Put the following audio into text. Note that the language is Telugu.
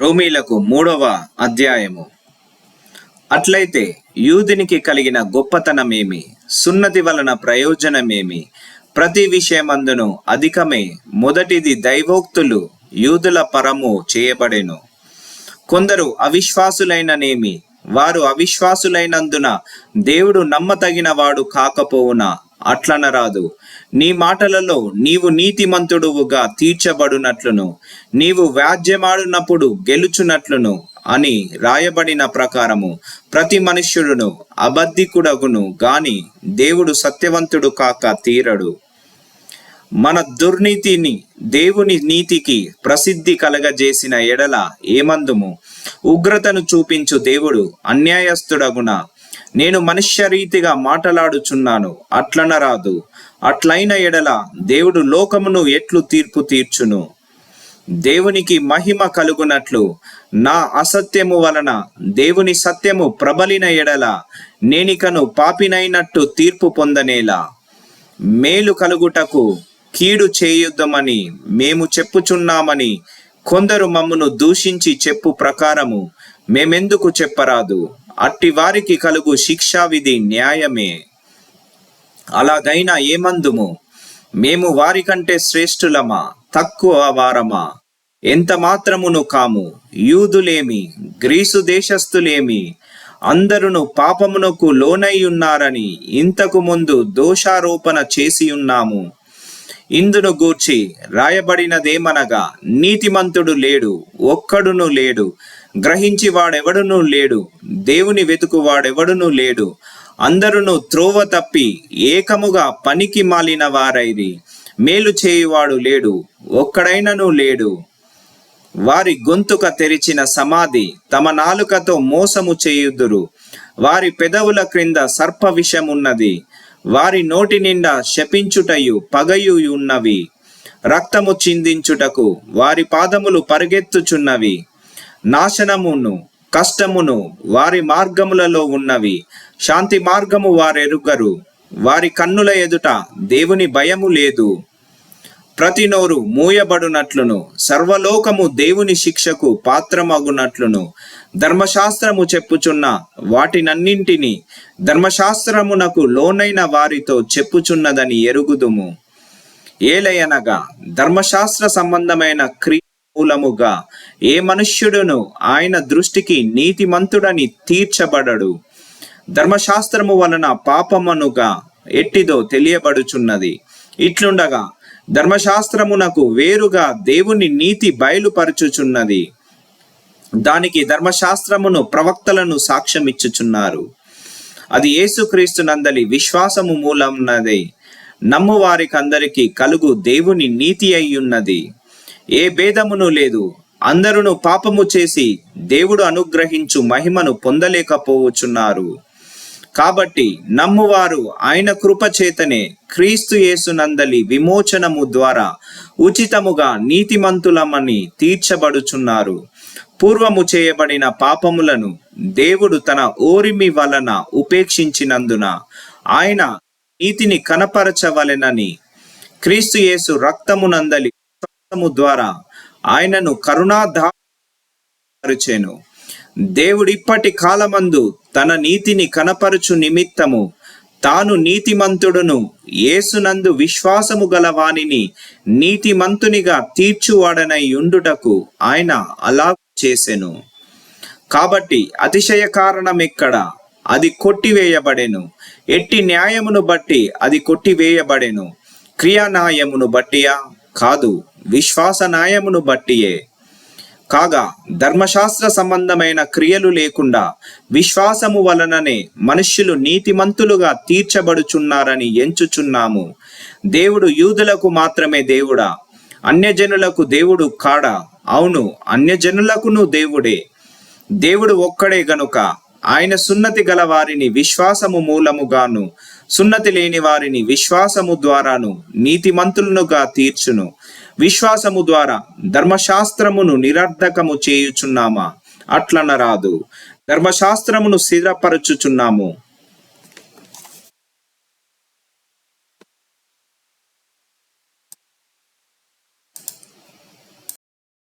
రోమీలకు మూడవ అధ్యాయము. అట్లయితే యూదునికి కలిగిన గొప్పతనమేమి? సున్నతి వలన ప్రయోజనమేమి? ప్రతి విషయమందును అధికమే మొదటిది దైవోక్తులు యూదుల పరము చేయబడెను. కొందరు అవిశ్వాసులైననేమి? వారు అవిశ్వాసులైనందున దేవుడు నమ్మతగిన వాడు కాకపోవునా? అట్లనరాదు. నీ మాటలలో నీవు నీతిమంతుడువుగా తీర్చబడునట్లును నీవు వ్యాజ్యమాడునప్పుడు గెలుచునట్లును అని రాయబడిన ప్రకారము. ప్రతి మనుష్యుడును అబద్ధికుడగును గాని దేవుడు సత్యవంతుడు కాక తీరడు. మన దుర్నీతిని దేవుని నీతికి ప్రసిద్ధి కలగజేసిన ఎడల ఏమందుము? ఉగ్రతను చూపించు దేవుడు అన్యాయస్తుడగున నేను మనుష్య రీతిగా అట్లన అట్లనరాదు. అట్లైన ఎడల దేవుడు లోకమును ఎట్లు తీర్పు తీర్చును? దేవునికి మహిమ కలుగునట్లు నా అసత్యము వలన దేవుని సత్యము ప్రబలిన ఎడల నేనికను పాపినైనట్టు తీర్పు పొందనేలా? మేలు కలుగుటకు కీడు చేయుద్దమని మేము చెప్పుచున్నామని కొందరు మమ్మును దూషించి చెప్పు ప్రకారము మేమెందుకు చెప్పరాదు? అట్టి వారికి కలుగు శిక్షావిధి న్యాయమే. అలాగైనా ఏమందుము? మేము వారికంటే శ్రేష్ఠులమా? తక్కువ వారమా? ఎంత మాత్రమును కాము? యూదులేమి గ్రీసు దేశస్థులేమి అందరును పాపమునకు లోనై ఉన్నారని ఇంతకు ముందు దోషారోపణ చేసి ఉన్నాము. ఇందును గూర్చి రాయబడినదేమనగా నీతిమంతుడు లేడు ఒక్కడును లేడు గ్రహించి వాడెవడును లేడు దేవుని వెతుకు వాడెవడును లేడు అందరును త్రోవ తప్పి ఏకముగా పనికి మాలిన వారైరి మేలు చేయువాడు లేడు ఒక్కడైనను లేడు. వారి గొంతుక తెరిచిన సమాధి తమ నాలుకతో మోసము చేయుదురు వారి పెదవుల క్రింద సర్ప విషమున్నది వారి నోటి నిండా శపించుటయు పగయు ఉన్నవి రక్తము చిందించుటకు వారి పాదములు పరిగెత్తుచున్నవి. నాశనమును కష్టమును వారి మార్గములలో ఉన్నవి. శాంతి మార్గము వారెరుగరు. వారి కన్నుల ఎదుట దేవుని భయము లేదు. ప్రతి నోరు మూయబడునట్లును సర్వలోకము దేవుని శిక్షకు పాత్రమగునట్లును. ధర్మశాస్త్రము చెప్పుచున్న వాటినన్నింటినీ ధర్మశాస్త్రమునకు లోనైన వారితో చెప్పుచున్నదని ఎరుగుదుము. ఏలయనగా ధర్మశాస్త్ర సంబంధమైన క్రియ మూలముగా ఏ మనుష్యుడును ఆయన దృష్టికి నీతిమంతుడని తీర్చబడడు. ధర్మశాస్త్రము వలన పాపమనుగా ఎట్టిదో తెలియబడుచున్నది. ఇట్లుండగా ధర్మశాస్త్రమునకు వేరుగా దేవుని నీతి బయలుపరచుచున్నది. దానికి ధర్మశాస్త్రమును ప్రవక్తలను సాక్ష్యమిచ్చుచున్నారు. అది యేసుక్రీస్తు నందలి విశ్వాసము మూలమున్నది. నమ్మువారికందరికీ కలుగు దేవుని నీతి అయ్యున్నది. ఏ భేదమును లేదు. అందరును పాపము చేసి దేవుడు అనుగ్రహించు మహిమను పొందలేకపోవచ్చున్నారు. కాబట్టి నమ్మువారు ఆయన కృపచేతనే క్రీస్తు యేసునందలి విమోచనము ద్వారా ఉచితముగా నీతిమంతులమని తీర్చబడుచున్నారు. పూర్వము చేయబడిన పాపములను దేవుడు తన ఓరిమి వలన ఉపేక్షించినందున ఆయన నీతిని కనపరచవలెనని క్రీస్తు యేసు రక్తమునందలి ద్వారా ఆయనను కరుణాధారచేను దేవుడిప్పటి కాలమందు తన నీతిని కనపరుచు నిమిత్తము. తాను నీతిమంతుడును యేసునందు విశ్వాసము గల వానిని నీతిమంతునిగా తీర్చువాడనై ఉండుటకు ఆయన అలా చేసెను. కాబట్టి అతిశయ కారణం ఎక్కడ అది కొట్టివేయబడెను. ఎట్టి న్యాయమును బట్టి అది కొట్టివేయబడెను. క్రియా న్యాయమును బట్టియా? కాదు విశ్వాస న్యాయమును బట్టియే. కాగా ధర్మశాస్త్ర సంబంధమైన క్రియలు లేకుండా విశ్వాసము వలననే మనుష్యులు నీతిమంతులుగా తీర్చబడుచున్నారని ఎంచుచున్నాము. దేవుడు యూదులకు మాత్రమే దేవుడా? అన్యజనులకు దేవుడు కాడా? అవును అన్యజనులకును దేవుడే. దేవుడు ఒక్కడే గనుక ఆయన సున్నతి గల వారిని విశ్వాసము మూలముగాను సున్నతి లేని వారిని విశ్వాసము ద్వారాను నీతిమంతులనుగా తీర్చును. విశ్వాసము ద్వారా ధర్మశాస్త్రమును నిరర్ధకము చేయుచున్నామా? అట్లనరాదు. ధర్మశాస్త్రమును స్థిరపరచుచున్నాము.